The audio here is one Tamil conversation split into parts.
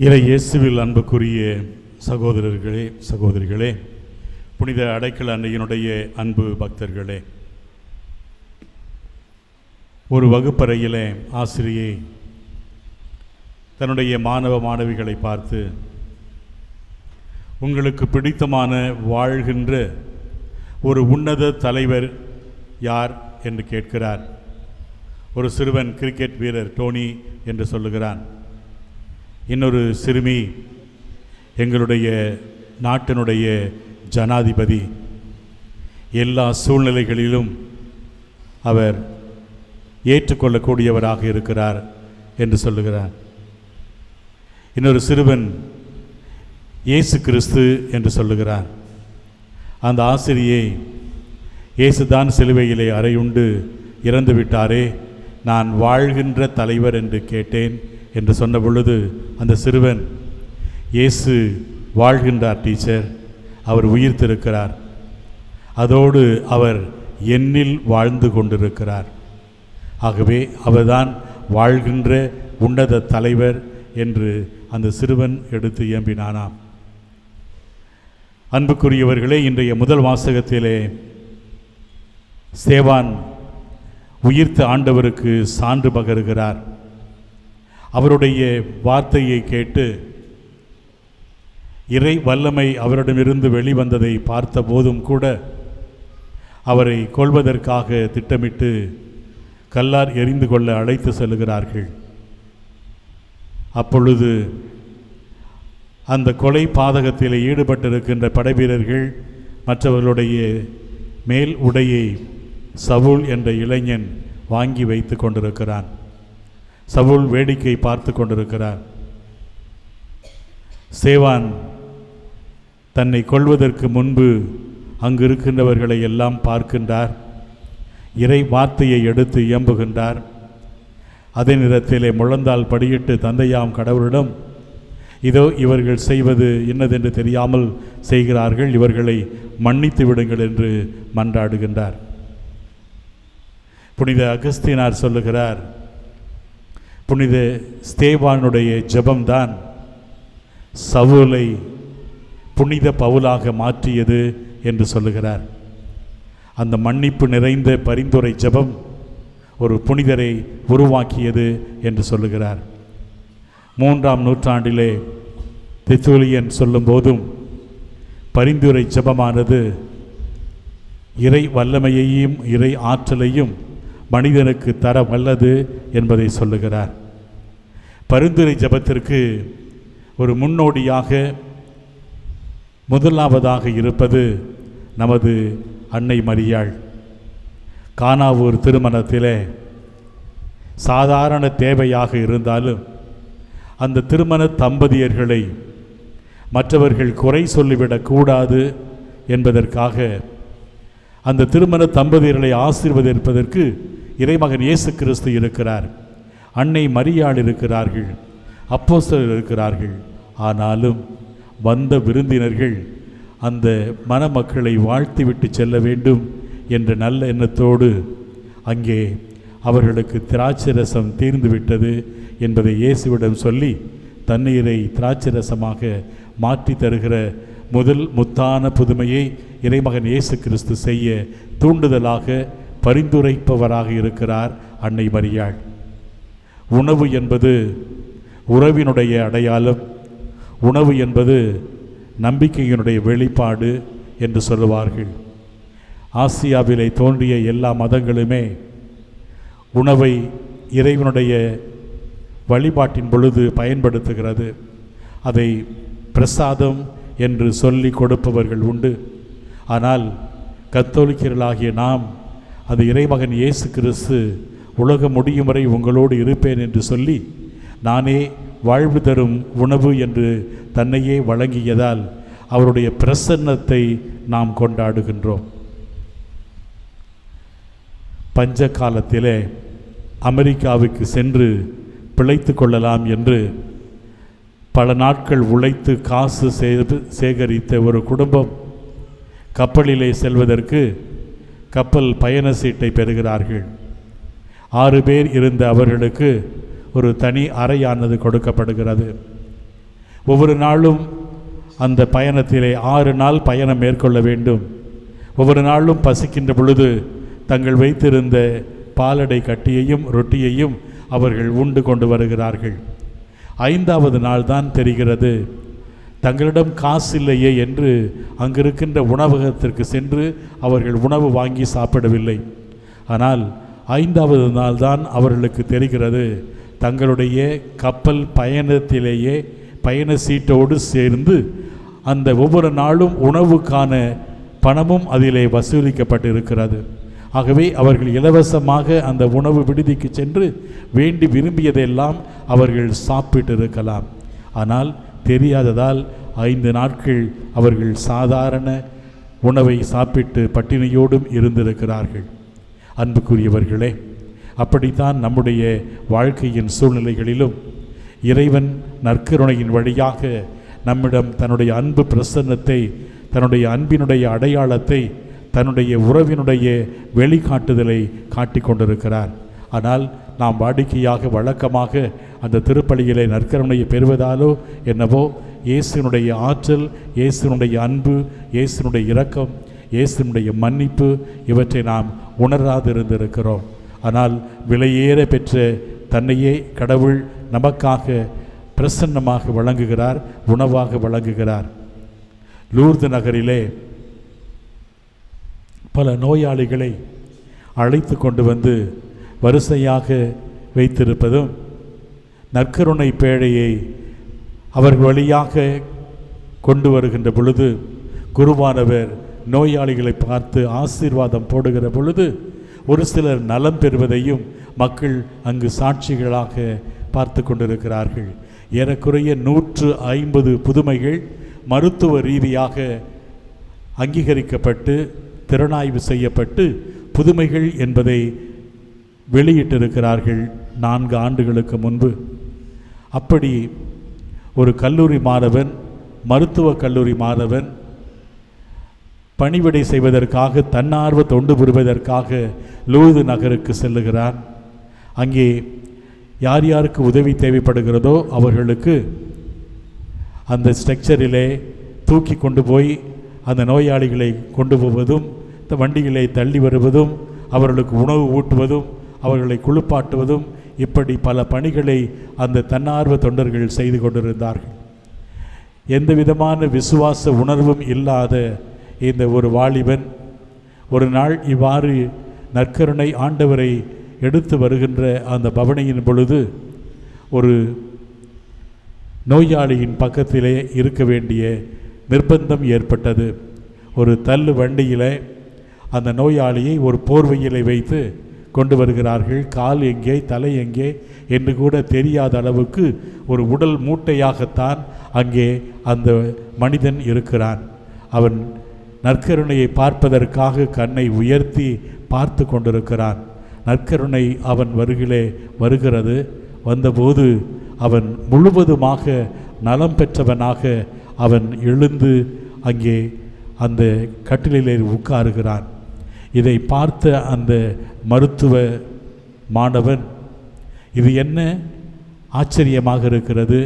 இறை இயேசுவில் அன்புக்குரிய சகோதரர்களே சகோதரிகளே புனித அடைக்கல அன்னையினுடைய அன்பு பக்தர்களே ஒரு வகுப்பறையில் ஆசிரியை தன்னுடைய மாணவ மாணவிகளை பார்த்து உங்களுக்கு பிடித்தமான வாழ்கின்ற ஒரு உன்னத தலைவர் யார்? என்று கேட்கிறார். ஒரு சிறுவன் கிரிக்கெட் வீரர் டோனி என்று சொல்லுகிறான். இன்னொரு சிறுமி எங்களுடைய நாட்டினுடைய ஜனாதிபதி. எல்லா சூழ்நிலைகளிலும் அவர் ஏற்றுக்கொள்ளக்கூடியவராக இருக்கிறார் என்று சொல்லுகிறார். இன்னொரு சிறுவன் இயேசு கிறிஸ்து என்று சொல்லுகிறார். அந்த ஆசிரியை இயேசுதான் சிலுவையிலே அறையுண்டு இறந்து விட்டாரே நான் வாழ்கின்ற தலைவர் என்று கேட்டேன். என்று சொன்ன பொழுது அந்த சிறுவன் இயேசு வாழ்கின்றார் டீச்சர். அவர் உயிர்த்திருக்கிறார். அதோடு அவர் என்னில் வாழ்ந்து கொண்டிருக்கிறார். ஆகவே அவர்தான் வாழ்கின்ற உன்னத தலைவர் என்று அந்த சிறுவன் எடுத்து இயம்பினானாம் அன்புக்குரியவர்களே இன்றைய முதல் வாசகத்திலே சேவான் உயிர்த்த ஆண்டவருக்கு சான்று பகருகிறார். அவருடைய வார்த்தையை கேட்டு இறை வல்லமை அவரிடமிருந்து வெளிவந்ததை பார்த்த போதும் கூட அவரை கொள்வதற்காக திட்டமிட்டு கல்லார் எரிந்து கொள்ள அழைத்து செல்கிறார்கள் அப்பொழுது அந்த கொலை பாதகத்தில் ஈடுபட்டிருக்கின்ற படைவீரர்கள் மற்றவர்களுடைய மேல் உடையை சவுல் என்ற இளைஞன் வாங்கி வைத்து கொண்டிருக்கிறான். சவுல் வேடிக்கை பார்த்து கொண்டிருக்கிறார். சேவான் தன்னை கொள்வதற்கு முன்பு அங்கு இருக்கின்றவர்களை எல்லாம் பார்க்கின்றார். இறை வார்த்தையை எடுத்து இயம்புகின்றார். அதே நேரத்திலே முழந்தால் படியிட்டு தந்தையாம் கடவுளிடம் இதோ இவர்கள் செய்வது என்னதென்று தெரியாமல் செய்கிறார்கள் இவர்களை மன்னித்து விடுங்கள் என்று மன்றாடுகின்றார். புனித அகஸ்தினார் சொல்லுகிறார் புனித ஸ்தேவானுடைய ஜபம்தான் சவுலை புனித பவுலாக மாற்றியது என்று சொல்லுகிறார். அந்த மன்னிப்பு நிறைந்த பரிந்துரை ஜபம் ஒரு புனிதரை உருவாக்கியது என்று சொல்லுகிறார். மூன்றாம் நூற்றாண்டிலே தித்துலியன் சொல்லும்போதும் பரிந்துரை ஜபமானது இறை வல்லமையையும் இறை ஆற்றலையும் மனிதனுக்கு தர வல்லது என்பதை சொல்லுகிறார். பரிந்துரை ஜெபத்திற்கு ஒரு முன்னோடியாக முதலாவதாக இருப்பது நமது அன்னை மரியாள். கானாவூர் திருமணத்திலே சாதாரண தேவையாக இருந்தாலும் அந்த திருமண தம்பதியர்களை மற்றவர்கள் குறை சொல்லிவிடக்கூடாது என்பதற்காக அந்த திருமண தம்பதியர்களை ஆசீர்வதிப்பதற்கு இறைமகன் இயேசு கிறிஸ்து இருக்கிறார். அன்னை மரியாள் இருக்கிறார்கள். அப்போஸ்தலர் இருக்கிறார்கள். ஆனாலும் வந்த விருந்தினர்கள் அந்த மணமக்களை வாழ்த்திவிட்டு செல்ல வேண்டும் என்ற நல்ல எண்ணத்தோடு அங்கே அவர்களுக்கு திராட்சை ரசம் தீர்ந்து விட்டது என்பதை இயேசுவிடம் சொல்லி தண்ணீரை திராட்சை ரசமாக மாற்றி தருகிற முதல் முத்தான புதுமையை இறைமகன் இயேசு கிறிஸ்து செய்ய தூண்டுதலாக பரிந்துரைப்பவராக இருக்கிறார் அன்னை மரியாள். உணவு என்பது உறவினுடைய அடையாளம். உணவு என்பது நம்பிக்கையினுடைய வெளிப்பாடு என்று சொல்லுவார்கள். ஆசியாவிலே தோன்றிய எல்லா மதங்களுமே உணவை இறைவனுடைய வழிபாட்டின் பொழுது பயன்படுத்துகிறது. அதை பிரசாதம் என்று சொல்லி கொடுப்பவர்கள் உண்டு. ஆனால் கத்தோலிக்கர்களாகிய நாம் அது இறைமகன் இயேசு கிறிஸ்து உலகம் முடியும் வரை உங்களோடு இருப்பேன் என்று சொல்லி நானே வாழ்வு தரும் உணவு என்று தன்னையே வழங்கியதால் அவருடைய பிரசன்னத்தை நாம் கொண்டாடுகின்றோம். பஞ்ச காலத்திலே அமெரிக்காவுக்கு சென்று பிழைத்து கொள்ளலாம் என்று பல நாட்கள் உழைத்து காசு சேகரித்த ஒரு குடும்பம் கப்பலிலே செல்வதற்கு கப்பல் பயண சீட்டை பெறுகிறார்கள். ஆறு பேர் இருந்த அவர்களுக்கு ஒரு தனி அறையானது கொடுக்கப்படுகிறது. ஒவ்வொரு நாளும் அந்த பயணத்திலே ஆறு நாள் பயணம் மேற்கொள்ள வேண்டும். ஒவ்வொரு நாளும் பசிக்கின்ற பொழுது தங்கள் வைத்திருந்த பாலடை கட்டியையும் ரொட்டியையும் அவர்கள் உண்டு கொண்டு வருகிறார்கள். ஐந்தாவது நாள் தான் தெரிகிறது. தங்களிடம் காசு இல்லையே என்று அங்கிருக்கின்ற உணவகத்திற்கு சென்று அவர்கள் உணவு வாங்கி சாப்பிடவில்லை. ஆனால் ஐந்தாவது நாள்தான் அவர்களுக்கு தெரிகிறது தங்களுடைய கப்பல் பயணத்திலேயே பயண சீட்டோடு சேர்ந்து அந்த ஒவ்வொரு நாளும் உணவுக்கான பணமும் அதிலே வசூலிக்கப்பட்டிருக்கிறது. ஆகவே அவர்கள் இலவசமாக அந்த உணவு விடுதிக்கு சென்று வேண்டி விரும்பியதெல்லாம் அவர்கள் சாப்பிட்டிருக்கலாம். ஆனால் தெரியாததால் ஐந்து நாட்கள் அவர்கள் சாதாரண உணவை சாப்பிட்டு பட்டினியோடும் இருந்திருக்கிறார்கள். அன்புக்குரியவர்களே அப்படித்தான் நம்முடைய வாழ்க்கையின் சூழ்நிலைகளிலும் இறைவன் நற்கருணையின் வழியாக நம்மிடம் தன்னுடைய அன்பு பிரசன்னத்தை தன்னுடைய அன்பினுடைய அடையாளத்தை தன்னுடைய உறவினுடைய வெளிக்காட்டுதலை காட்டிக் கொண்டிருக்கிறார் ஆனால் நாம் வாடிக்கையாக வழக்கமாக அந்த திருப்பலியிலே நற்கருணையை பெறுவதாலோ என்னவோ இயேசுனுடைய ஆற்றல் இயேசுனுடைய அன்பு இயேசுனுடைய இரக்கம் இயேசுனுடைய மன்னிப்பு இவற்றை நாம் உணராதிருந்திருக்கிறோம். ஆனால் விலையேற பெற்ற தன்னையே கடவுள் நமக்காக பிரசன்னமாக வழங்குகிறார் உணவாக வழங்குகிறார். லூர்து நகரிலே பல நோயாளிகளை அழைத்து கொண்டு வந்து வரிசையாக வைத்திருப்பதும் நற்கருணை பேழையை அவர்கள் வழியாக கொண்டு வருகின்ற பொழுது குருவானவர் நோயாளிகளை பார்த்து ஆசீர்வாதம் போடுகிற பொழுது ஒரு சிலர் நலம் பெறுவதையும் மக்கள் அங்கு சாட்சிகளாக பார்த்து கொண்டிருக்கிறார்கள். ஏறக்குறைய நூற்று ஐம்பது புதுமைகள் மருத்துவ ரீதியாக அங்கீகரிக்கப்பட்டு திறனாய்வு செய்யப்பட்டு புதுமைகள் என்பதை வெளியிட்டிருக்கிறார்கள் நான்கு ஆண்டுகளுக்கு முன்பு. அப்படி ஒரு கல்லூரி மாணவன் மருத்துவக் கல்லூரி மாணவன் பணிவிடை செய்வதற்காக தன்னார்வ தொண்டு புரிவதற்காக லூது நகருக்கு செல்லுகிறான். அங்கே யார் யாருக்கு உதவி தேவைப்படுகிறதோ அவர்களுக்கு அந்த ஸ்ட்ரக்சரிலே தூக்கி கொண்டு போய் அந்த நோயாளிகளை கொண்டு போவதும் வண்டிகளை தள்ளி வருவதும் அவர்களுக்கு உணவு ஊட்டுவதும் அவர்களை குளிப்பாட்டுவதும் இப்படி பல பணிகளை அந்த தன்னார்வ தொண்டர்கள் செய்து கொண்டிருந்தார்கள். எந்த விதமான விசுவாச உணர்வும் இல்லாத இந்த ஒரு வாலிபன் ஒரு நாள் இவ்வாறு நற்கருணை ஆண்டவரை எடுத்து வருகின்ற அந்த பவனியின் பொழுது ஒரு நோயாளியின் பக்கத்திலே இருக்க வேண்டிய நிர்பந்தம் ஏற்பட்டது. ஒரு தள்ளு வண்டியிலே அந்த நோயாளியை ஒரு போர்வையிலே வைத்து கொண்டு வருகிறார்கள். கால் எங்கே தலை எங்கே என்று கூட தெரியாத அளவுக்கு ஒரு உடல் மூட்டையாகத்தான் அங்கே அந்த மனிதன் இருக்கிறான். அவன் நற்கருணையை பார்ப்பதற்காக கண்ணை உயர்த்தி பார்த்து கொண்டிருக்கிறான். நற்கருணை அவன் வருகிலே வருகிறது. வந்தபோது அவன் முழுவதுமாக நலம் பெற்றவனாக அவன் எழுந்து அங்கே அந்த கட்டிலே உட்காருகிறான். இதை பார்த்த அந்த மருத்துவ மாணவன் இது என்ன? ஆச்சரியமாக இருக்கிறது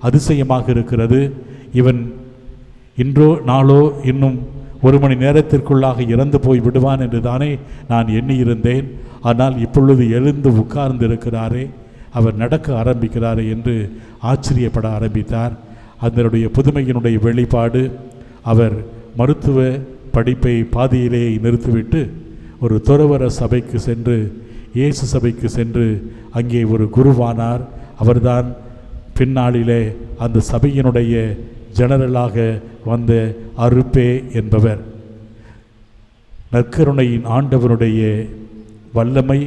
அதிசயமாக இருக்கிறது. இவன் இன்றோ நாளோ இன்னும் ஒரு மணி நேரத்திற்குள்ளாக இறந்து போய் விடுவான் என்று தானே நான் எண்ணியிருந்தேன். ஆனால் இப்பொழுது எழுந்து உட்கார்ந்து இருக்கிறாரே அவர் நடக்க ஆரம்பிக்கிறாரே என்று ஆச்சரியப்பட ஆரம்பித்தார். அதனுடைய புதுமையினுடைய வெளிப்பாடு அவர் மருத்துவ படிப்பை பாதியிலேயே நிறுத்திவிட்டு ஒரு துறவர சபைக்கு சென்று இயேசு சபைக்கு சென்று அங்கே ஒரு குருவானார். அவர்தான் பின்னாளிலே அந்த சபையினுடைய ஜெனரலாக வந்த அருப்பே என்பவர். நற்கருணையின் ஆண்டவனுடைய வல்லமை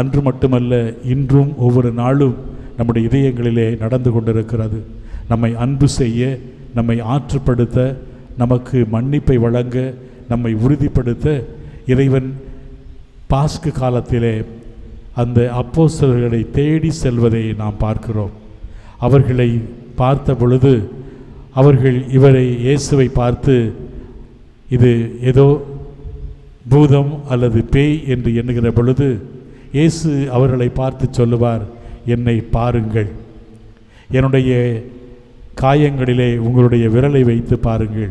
அன்று மட்டுமல்ல இன்றும் ஒவ்வொரு நாளும் நம்முடைய இதயங்களிலே நடந்து கொண்டிருக்கிறது. நம்மை அன்பு செய்ய நம்மை ஆற்றுப்படுத்த நமக்கு மன்னிப்பை வழங்க நம்மை உறுதிப்படுத்த இறைவன் பாஸ்கு காலத்திலே அந்த அப்போஸ்தலர்களை தேடி செல்வதை நாம் பார்க்கிறோம். அவர்களை பார்த்த பொழுது அவர்கள் இவரை இயேசுவை பார்த்து இது ஏதோ பூதம் அல்லது பேய் என்று எண்ணுகிற பொழுது இயேசு அவர்களை பார்த்து சொல்லுவார் என்னை பாருங்கள். என்னுடைய காயங்களிலே உங்களுடைய விரலை வைத்து பாருங்கள்.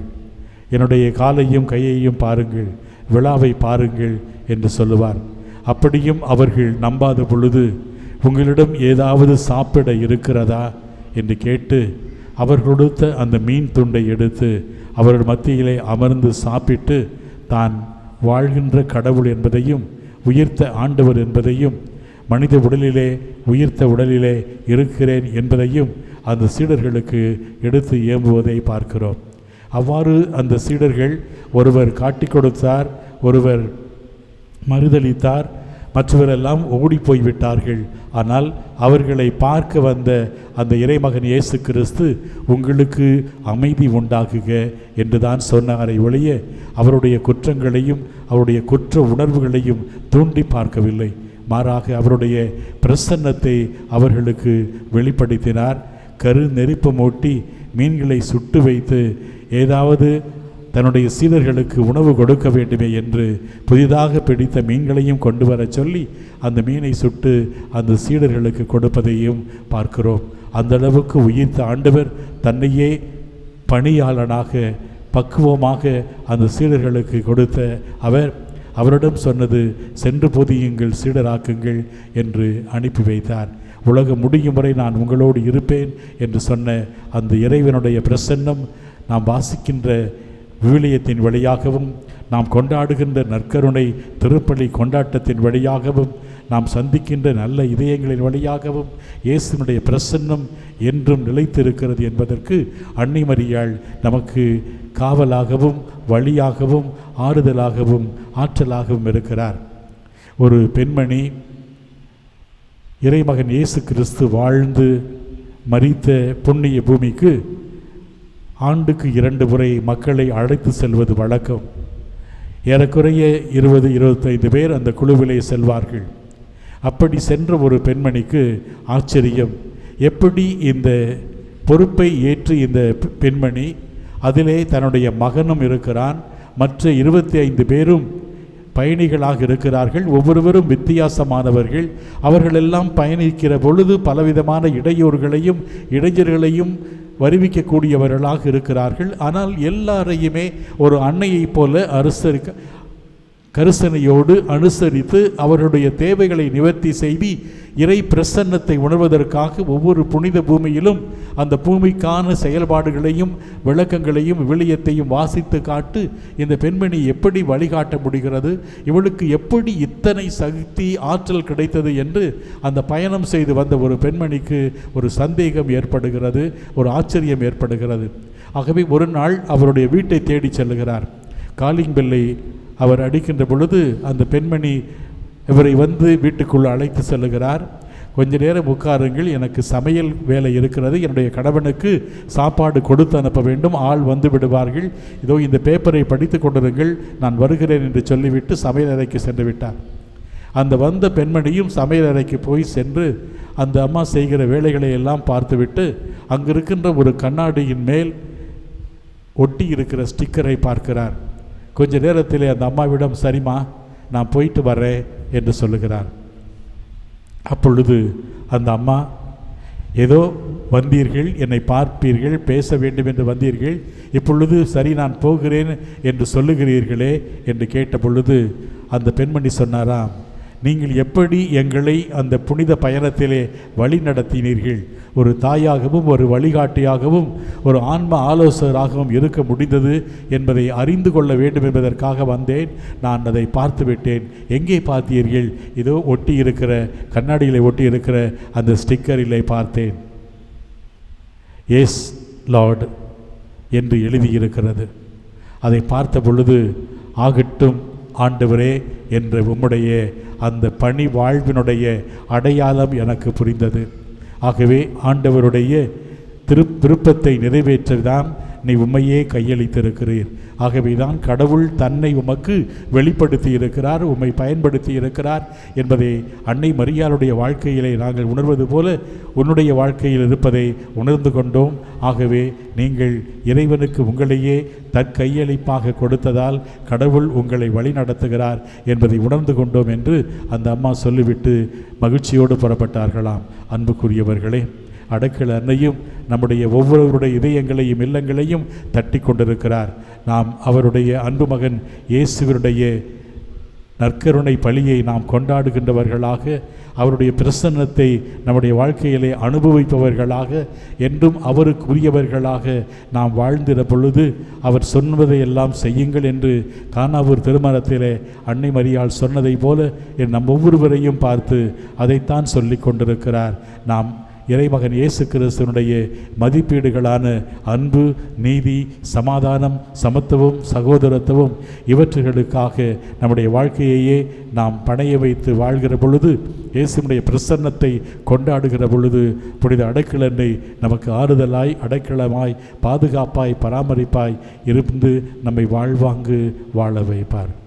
என்னுடைய காலையும் கையையும் பாருங்கள். விழாவை பாருங்கள் என்று சொல்லுவார். அப்படியும் அவர்கள் நம்பாத பொழுது உங்களிடம் ஏதாவது சாப்பிட இருக்கிறதா? என்று கேட்டு அவர் கொடுத்த அந்த மீன் துண்டை எடுத்து அவர்கள் மத்தியிலே அமர்ந்து சாப்பிட்டு தான் வாழ்கின்ற கடவுள் என்பதையும் உயிர்த்த ஆண்டவர் என்பதையும் மனித உடலிலே உயிர்த்த உடலிலே இருக்கிறேன் என்பதையும் அந்த சீடர்களுக்கு எடுத்து ஏம்புவதை பார்க்கிறோம். அவ்வாறு அந்த சீடர்கள் ஒருவர் காட்டிக் கொடுத்தார் ஒருவர் மறுதளித்தார் மற்றவரெல்லாம் ஓடி போய்விட்டார்கள் ஆனால் அவர்களை பார்க்க வந்த அந்த இறைமகன் இயேசு கிறிஸ்து உங்களுக்கு அமைதி உண்டாகுக என்று தான் சொன்னாரை ஒழிய அவருடைய குற்றங்களையும் அவருடைய குற்ற உணர்வுகளையும் தூண்டி பார்க்கவில்லை. மாறாக அவருடைய பிரசன்னத்தை அவர்களுக்கு வெளிப்படுத்தினார். கரு நெருப்பு மூட்டி மீன்களை சுட்டு வைத்து ஏதாவது தன்னுடைய சீடர்களுக்கு உணவு கொடுக்க வேண்டுமே என்று புதிதாக பிடித்த மீன்களையும் கொண்டு வரச் சொல்லி அந்த மீனை சுட்டு அந்த சீடர்களுக்கு கொடுப்பதையும் பார்க்கிறோம். அந்த அளவுக்கு உயிர்த்த ஆண்டவர் தன்னையே பணியாளனாக பக்குவமாக அந்த சீடர்களுக்கு கொடுத்த அவர் அவரிடம் சொன்னது சென்று பொதியுங்கள் சீடராக்குங்கள் என்று அனுப்பி வைத்தார். உலகம் முடியும் வரை நான் உங்களோடு இருப்பேன் என்று சொன்ன அந்த இறைவனுடைய பிரசன்னம் நாம் வாசிக்கின்ற விவிலியத்தின் வழியாகவும் நாம் கொண்டாடுகின்ற நற்கருணை திருப்பள்ளி கொண்டாட்டத்தின் வழியாகவும் நாம் சந்திக்கின்ற நல்ல இதயங்களின் வழியாகவும் இயேசுனுடைய பிரசன்னம் என்றும் நிலைத்திருக்கிறது என்பதற்கு அன்னிமரியாள் நமக்கு காவலாகவும் வழியாகவும் ஆறுதலாகவும் ஆற்றலாகவும் இருக்கிறார். ஒரு பெண்மணி இறைமகன் இயேசு கிறிஸ்து வாழ்ந்து மறித்த புண்ணிய பூமிக்கு ஆண்டுக்கு இரண்டு முறை மக்களை அழைத்து செல்வது வழக்கம். ஏறக்குறைய இருபது இருபத்தைந்து பேர் அந்த குழுவிலே செல்வார்கள். அப்படி சென்ற ஒரு பெண்மணிக்கு ஆச்சரியம். எப்படி இந்த பொறுப்பை ஏற்று இந்த பெண்மணி அதிலே தன்னுடைய மகனும் இருக்கிறான் மற்ற இருபத்தி ஐந்து பேரும் பயணிகளாக இருக்கிறார்கள் ஒவ்வொருவரும் வித்தியாசமானவர்கள் அவர்களெல்லாம் பயணிக்கிற பொழுது பலவிதமான இடையூறுகளையும் இடைஞ்சல்களையும் வருவிக்கக்கூடியவர்களாக இருக்கிறார்கள். ஆனால் எல்லாரையுமே ஒரு அன்னையைப் போல அரசருக்கு கரிசனையோடு அனுசரித்து அவருடைய தேவைகளை நிவர்த்தி செய்து இறை பிரசன்னத்தை உணர்வதற்காக ஒவ்வொரு புனித பூமியிலும் அந்த பூமிக்கான செயல்பாடுகளையும் விளக்கங்களையும் விவிலியத்தையும் வாசித்து காட்டு இந்த பெண்மணி எப்படி வழிகாட்ட முடிகிறது இவளுக்கு எப்படி இத்தனை சக்தி ஆற்றல் கிடைத்தது என்று அந்த பயணம் செய்து வந்த ஒரு பெண்மணிக்கு ஒரு சந்தேகம் ஏற்படுகிறது ஒரு ஆச்சரியம் ஏற்படுகிறது. ஆகவே ஒரு நாள் அவருடைய வீட்டை தேடி செல்லுகிறார். காலிங் பெல்லை அவர் அடிக்கின்ற பொழுது அந்த பெண்மணி இவரை வந்து வீட்டுக்குள் அழைத்து செல்லுகிறார். கொஞ்ச நேரம் உட்காருங்கள் எனக்கு சமையல் வேலை இருக்கிறது என்னுடைய கணவனுக்கு சாப்பாடு கொடுத்து அனுப்ப வேண்டும் ஆள் வந்து விடுவார்கள். இதோ இந்த பேப்பரை படித்து கொண்டிருங்கள் நான் வருகிறேன் என்று சொல்லிவிட்டு சமையல் அறைக்கு சென்று விட்டார். அந்த வந்த பெண்மணியும் சமையல் அறைக்கு போய் சென்று அந்த அம்மா செய்கிற வேலைகளை எல்லாம் பார்த்துவிட்டு அங்கிருக்கின்ற ஒரு கண்ணாடியின் மேல் ஒட்டி இருக்கிற ஸ்டிக்கரை பார்க்கிறார். கொஞ்ச நேரத்தில் அந்த அம்மாவிடம் சரிம்மா நான் போயிட்டு வரேன் என்று சொல்லுகிறார். அப்பொழுது அந்த அம்மா ஏதோ வந்தீர்கள் என்னை பார்ப்பீர்கள் பேச வேண்டும் என்று வந்தீர்கள் இப்பொழுது சரி நான் போகிறேன் என்று சொல்லுகிறீர்களே என்று கேட்ட பொழுது அந்த பெண்மணி சொன்னாராம் நீங்கள் எப்படி எங்களை அந்த புனித பயணத்திலே வழி நடத்தினீர்கள் ஒரு தாயாகவும் ஒரு வழிகாட்டியாகவும் ஒரு ஆன்ம ஆலோசகராகவும் இருக்க முடிந்தது என்பதை அறிந்து கொள்ள வேண்டும் என்பதற்காக வந்தேன். நான் அதை பார்த்து விட்டேன் எங்கே பார்த்தீர்கள்? இதோ ஒட்டி இருக்கிற கண்ணாடியில் ஒட்டி இருக்கிற அந்த ஸ்டிக்கரிலே பார்த்தேன். எஸ் லார்ட் என்று எழுதியிருக்கிறது. அதை பார்த்த பொழுது ஆகட்டும் ஆண்டவரே என்ற உம்முடைய அந்த பணி வாழ்வினுடைய அடையாளம் எனக்கு புரிந்தது. ஆகவே ஆண்டவருடைய திரு விருப்பத்தை நிறைவேற்றதான் நீ உண்மையே கையளித்திருக்கிறீர். ஆகவே தான் கடவுள் தன்னை உமக்கு வெளிப்படுத்தி இருக்கிறார் உம்மை பயன்படுத்தி இருக்கிறார் என்பதை அன்னை மரியாளுடைய வாழ்க்கையிலே நாங்கள் உணர்வது போல உன்னுடைய வாழ்க்கையில் இருப்பதை உணர்ந்து கொண்டோம். ஆகவே நீங்கள் இறைவனுக்கு உங்களையே தற்கையளிப்பாக கொடுத்ததால் கடவுள் உங்களை வழி நடத்துகிறார் என்பதை உணர்ந்து கொண்டோம் என்று அந்த அம்மா சொல்லிவிட்டு மகிழ்ச்சியோடு புறப்பட்டார்களாம். அன்புக்குரியவர்களே அடக்கல் அன்னையும் நம்முடைய ஒவ்வொருவருடைய இதயங்களையும் இல்லங்களையும் தட்டி கொண்டிருக்கிறார் நாம் அவருடைய அன்பு மகன் இயேசுவருடைய நற்கருணை பலியை நாம் கொண்டாடுகின்றவர்களாக அவருடைய பிரசன்னத்தை நம்முடைய வாழ்க்கையிலே அனுபவிப்பவர்களாக என்றும் அவருக்குரியவர்களாக நாம் வாழ்ந்திட பொழுது அவர் சொன்னதை எல்லாம் செய்யுங்கள் என்று கானாவூர் திருமணத்திலே அன்னை மரியாள் சொன்னதைப் போல என் நம் ஒவ்வொருவரையும் பார்த்து அதைத்தான் சொல்லிக் கொண்டிருக்கிறார். நாம் இறைமகன் இயேசு கிறிஸ்தனுடைய மதிப்பீடுகளான அன்பு நீதி சமாதானம் சமத்துவம் சகோதரத்துவம் இவற்றுகளுக்காக நம்முடைய வாழ்க்கையையே நாம் பணைய வைத்து வாழ்கிற பொழுது இயேசுனுடைய பிரசன்னத்தை கொண்டாடுகிற பொழுது புனித அடைக்கலனை நமக்கு ஆறுதலாய் அடைக்கலமாய் பாதுகாப்பாய் பராமரிப்பாய் இருந்து நம்மை வாழ்வாங்கு வாழ வைப்பார்.